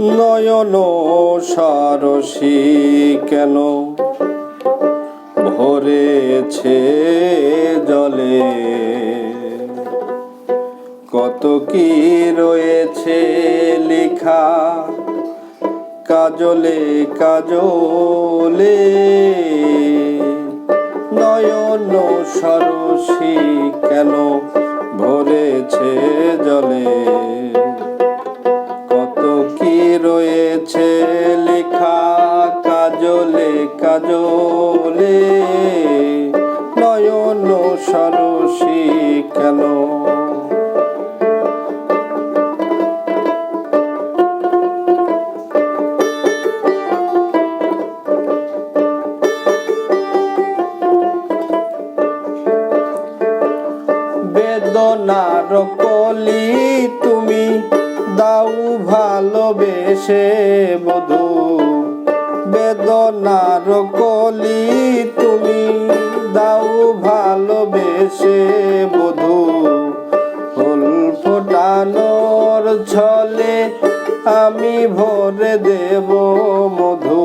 নয়ন সারসী কেন? ভরেছে জলে। কত কি রয়েছে লেখা? কাজলে কাজলে। নয়ন সরসী কেন? ভরেছে জলে। বেদনার কলি তুমি দাও ভালোবেসে বধু। বেদনার কলি তুমি দাও ভালোবেসে বধু। ফুল ফোটানোর ছলে আমি ভরে দেব মধু।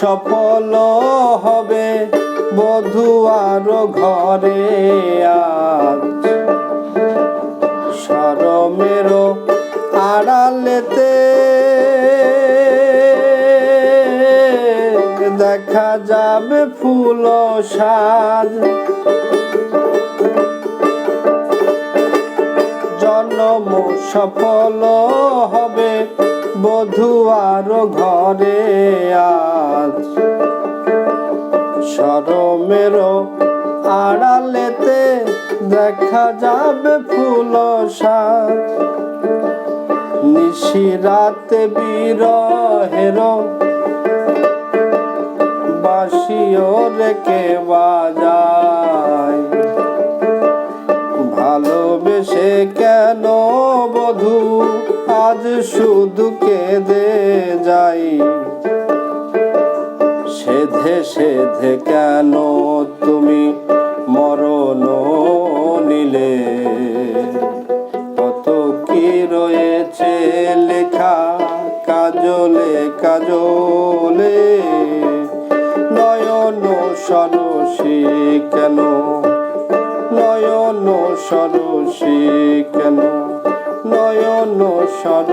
সফল হবে। বধু আর ঘরে আজ। আড়ালেতে দেখা যাবে ফুল সাজ। জন্ম সফল হবে। বধু আর ঘরে আজ। সরমের আড়ালেতে দেখা যাবে ফুল সাজ। নিশিরাতে বিরহের বাসিও রেখে বাজায়। কেন বধু? আজ শুধু কেঁদে যাই। সেধে সেধে কেন তুমি মরণ নিলে? কত কি রয়েছে লেখা কাজলে কাজলে? নয়ন সরসী কেন সরসী কেন? নয়ন সর